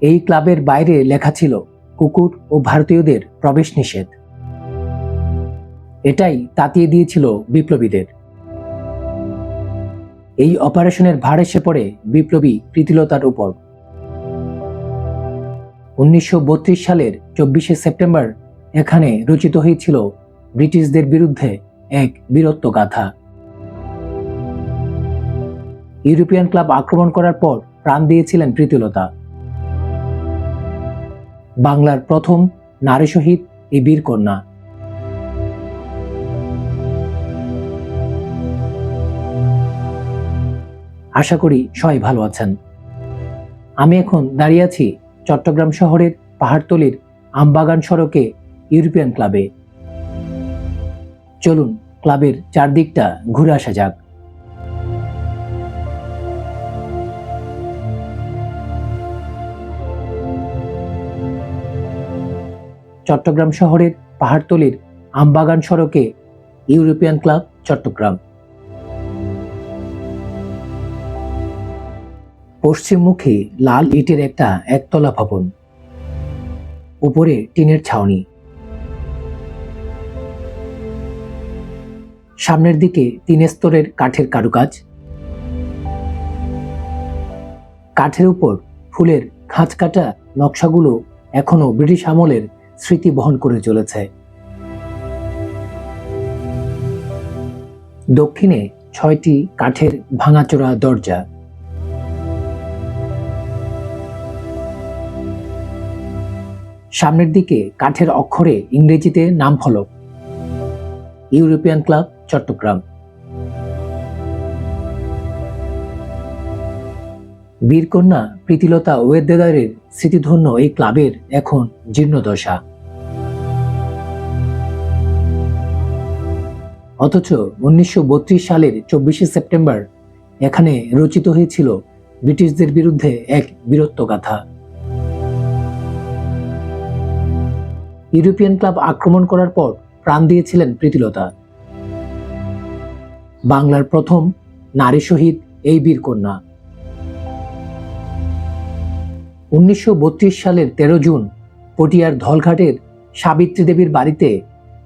এই ক্লাবের বাইরে লেখা ছিল, কুকুর ও ভারতীয়দের প্রবেশ নিষেধ। এটাই তাতিয়ে দিয়েছিল বিপ্লবীদের। এই অপারেশনের ভার এসে পড়ে বিপ্লবী প্রীতিলতার উপর। উনিশশো বত্রিশ সালের চব্বিশে সেপ্টেম্বর এখানে রচিত হয়েছিল ব্রিটিশদের বিরুদ্ধে এক বীরত্ব গাথা। ইউরোপিয়ান ক্লাব আক্রমণ করার পর প্রাণ দিয়েছিলেন প্রীতিলতা। বাংলার প্রথম নারী শহীদ এই বীর কন্যা। আশা করি সবাই ভালো আছেন। আমি এখন দাঁড়িয়ে আছি চট্টগ্রাম শহরের পাহাড়তলির আমবাগান সড়কে ইউরোপিয়ান ক্লাবে। চলুন ক্লাবের চারদিকটা ঘুরে আসা যাক। চট্টগ্রাম শহরের পাহাড়তলির আমবাগান সড়কে ইউরোপিয়ান ক্লাব চট্টগ্রাম। পশ্চিমমুখী লাল ইটের একটা একতলা ভবন। উপরে টিনের ছাউনি। সামনের দিকে তিন স্তরের কাঠের কারুকাজ। কাঠের উপর ফুলের খাঁচ কাটা নকশাগুলো এখনও ব্রিটিশ আমলের স্মৃতি বহন করে চলেছে। দক্ষিণে ছয়টি কাঠের ভাঙাচোরা দরজা। সামনের দিকে কাঠের অক্ষরে ইংরেজিতে নাম ফলক। European club, Chattogram. বীরকন্যা প্রীতিলতা ওয়েদ্দেদারের স্মৃতিধন্য এই ক্লাবের এখন জীর্ণদশা। অথচ উনিশশো বত্রিশ সালের চব্বিশে সেপ্টেম্বর এখানে রচিত হয়েছিল ব্রিটিশদের বিরুদ্ধে এক বীরত্বগাথা ইউরোপিয়ান ক্লাব আক্রমণ করার পর প্রাণ দিয়েছিলেন প্রীতিলতা। বাংলার প্রথম নারী শহীদ এই বীরকন্যা উনিশশো বত্রিশ সালের তেরো জুন পটিয়ার ধলঘাটের সাবিত্রী দেবীর বাড়িতে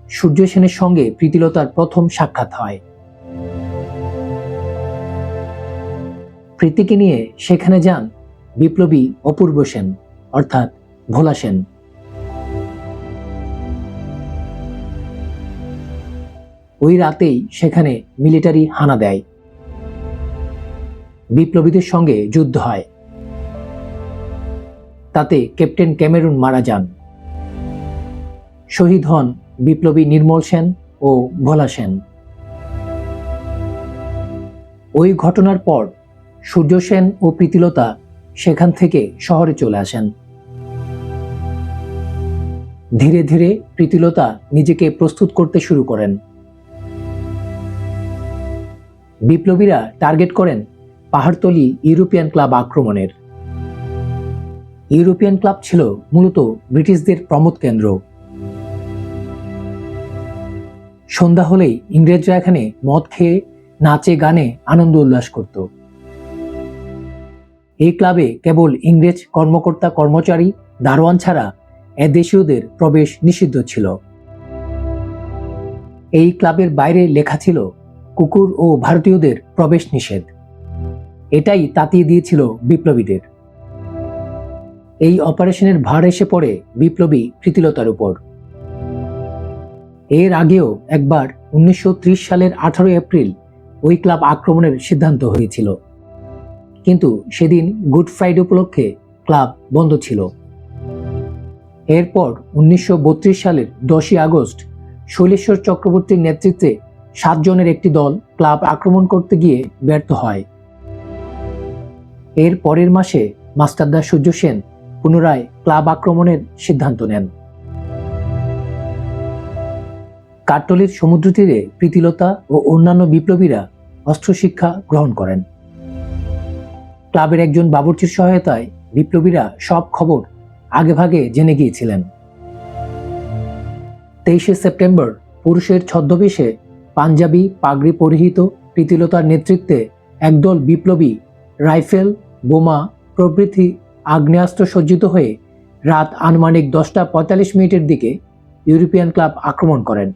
সূর্য সেনের সঙ্গে প্রীতিলতার প্রথম সাক্ষাৎ হয়। প্রীতিকে নিয়ে সেখানে যান বিপ্লবী অপূর্ব সেন, অর্থাৎ ভোলা সেন। ওই রাতেই সেখানে মিলিটারি হানা দেয়। বিপ্লবীদের সঙ্গে যুদ্ধ হয়। তাতে ক্যাপ্টেন ক্যামেরুন মারা যান। শহীদ হন বিপ্লবী নির্মল সেন ও ভোলা সেন। ওই ঘটনার পর সূর্য সেন ও প্রীতিলতা সেখান থেকে শহরে চলে আসেন। ধীরে ধীরে প্রীতিলতা নিজেকে প্রস্তুত করতে শুরু করেন। বিপ্লবীরা টার্গেট করেন পাহাড়তলি ইউরোপিয়ান ক্লাব আক্রমণের। ইউরোপিয়ান ক্লাব ছিল মূলত ব্রিটিশদের প্রমোদ কেন্দ্র। সন্ধ্যা হলেই ইংরেজরা এখানে মদ খেয়ে, নাচে, গানে আনন্দ উল্লাস করত। এই ক্লাবে কেবল ইংরেজ কর্মকর্তা, কর্মচারী, দারোয়ান ছাড়া এদেশীয়দের প্রবেশ নিষিদ্ধ ছিল। এই ক্লাবের বাইরে লেখা ছিল, কুকুর ও ভারতীয়দের প্রবেশ নিষেধ। এটাই তাতিয়ে দিয়েছিল বিপ্লবীদের। এই অপারেশনের ভার এসে পড়ে বিপ্লবী প্রীতিলতার উপর। এর আগেও একবার উনিশশো ত্রিশ সালের আঠারো এপ্রিল ওই ক্লাব আক্রমণের সিদ্ধান্ত হয়েছিল। কিন্তু সেদিন গুড ফ্রাইডে উপলক্ষে ক্লাব বন্ধ ছিল। এরপর উনিশশো বত্রিশ সালের দশই আগস্ট শৈলেশ্বর চক্রবর্তীর নেতৃত্বে সাতজনের একটি দল ক্লাব আক্রমণ করতে গিয়ে ব্যর্থ হয়। এর পরের মাসে মাস্টারদা সূর্য সেন পুনরায় ক্লাব আক্রমণের সিদ্ধান্ত নেন। কাট্টলির সমুদ্র তীরে প্রীতিলতা ও অন্যান্য বিপ্লবীরা অস্ত্রশিক্ষা গ্রহণ করেন। ক্লাবের একজন বাবুর্চির সহায়তায় বিপ্লবীরা সব খবর আগেভাগে জেনে গিয়েছিলেন। তেইশে সেপ্টেম্বর পুরুষের ছদ্মবেশে পাঞ্জাবি পাগড়ি পরিহিত প্রীতিলতার নেতৃত্বে একদল বিপ্লবী রাইফেল, বোমা প্রভৃতি আগ্নেয়াস্ত্র সজ্জিত হয়ে রাত আনুমানিক দশটা পঁয়তাল্লিশ মিনিটের দিকে ইউরোপিয়ান ক্লাব আক্রমণ করেন।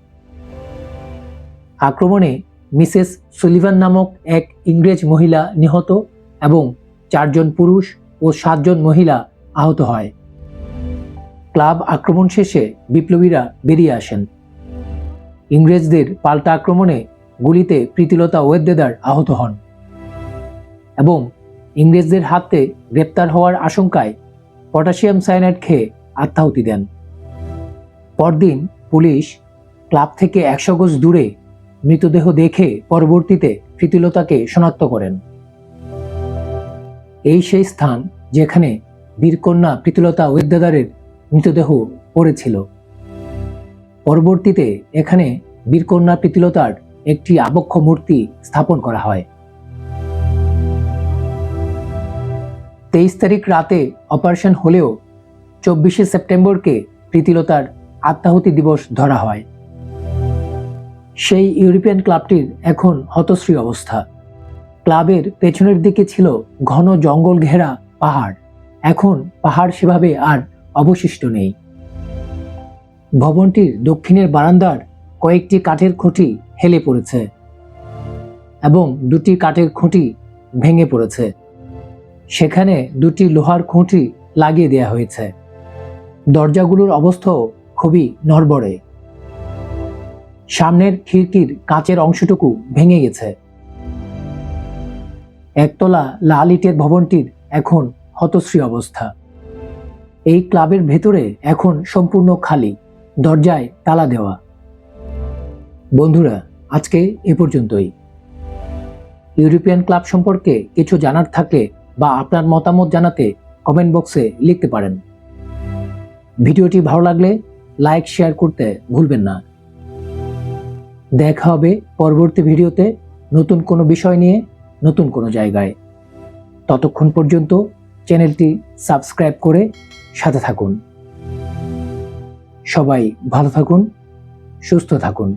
আক্রমণে মিসেস সুলিভান নামক এক ইংরেজ মহিলা নিহত এবং চারজন পুরুষ ও সাতজন মহিলা আহত হয়। ক্লাব আক্রমণ শেষে বিপ্লবীরা বেরিয়ে আসেন। ইংরেজদের পাল্টা আক্রমণে গুলিতে প্রীতিলতা ওয়েদ্দেদার আহত হন এবং ইংরেজদের হাতে গ্রেপ্তার হওয়ার আশঙ্কায় পটাশিয়াম সায়ানাইড খেয়ে আত্মাহুতি দেন। পরদিন পুলিশ ক্লাব থেকে একশো গজ দূরে মৃতদেহ দেখে পরবর্তীতে প্রীতিলতাকে শনাক্ত করেন। এই সেই স্থান যেখানে বীরকন্যা প্রীতিলতা ওয়েদ্দাদারের মৃতদেহ পড়েছিল। পরবর্তীতে এখানে বীরকন্যা প্রীতিলতার একটি আবক্ষ মূর্তি স্থাপন করা হয়। তেইশ তারিখ রাতে অপারেশন হলেও চব্বিশে সেপ্টেম্বরকে প্রীতিলতার আত্মাহুতি দিবস ধরা হয়। সেই ইউরোপিয়ান ক্লাবটির এখন হতশ্রী অবস্থা। ক্লাবের পেছনের দিকে ছিল ঘন জঙ্গল ঘেরা পাহাড়। এখন পাহাড় সেভাবে আর অবশিষ্ট নেই। ভবনটির দক্ষিণের বারান্দার কয়েকটি কাঠের খুঁটি হেলে পড়েছে এবং দুটি কাঠের খুঁটি ভেঙে পড়েছে। সেখানে দুটি লোহার খুঁটি লাগিয়ে দেয়া হয়েছে। দরজাগুলোর অবস্থাও খুবই নড়বড়ে। সামনের খিড়কির কাঁচের অংশটুকু ভেঙে গেছে। একতলা লাল ইটের ভবনটির এখন হতশ্রী অবস্থা। এই ক্লাবের ভেতরে এখন সম্পূর্ণ খালি, দরজায় তালা দেওয়া। বন্ধুরা, আজকে এ পর্যন্তই। ইউরোপিয়ান ক্লাব সম্পর্কে কিছু জানার থাকলে বা আপনার মতামত জানাতে কমেন্ট বক্সে লিখতে পারেন। ভিডিওটি ভালো লাগলে লাইক, শেয়ার করতে ভুলবেন না। দেখা হবে পরবর্তী ভিডিওতে নতুন কোনো বিষয় নিয়ে, নতুন কোনো জায়গায়। ততক্ষণ পর্যন্ত চ্যানেলটি সাবস্ক্রাইব করে সাথে থাকুন। সবাই ভালো থাকুন, সুস্থ থাকুন।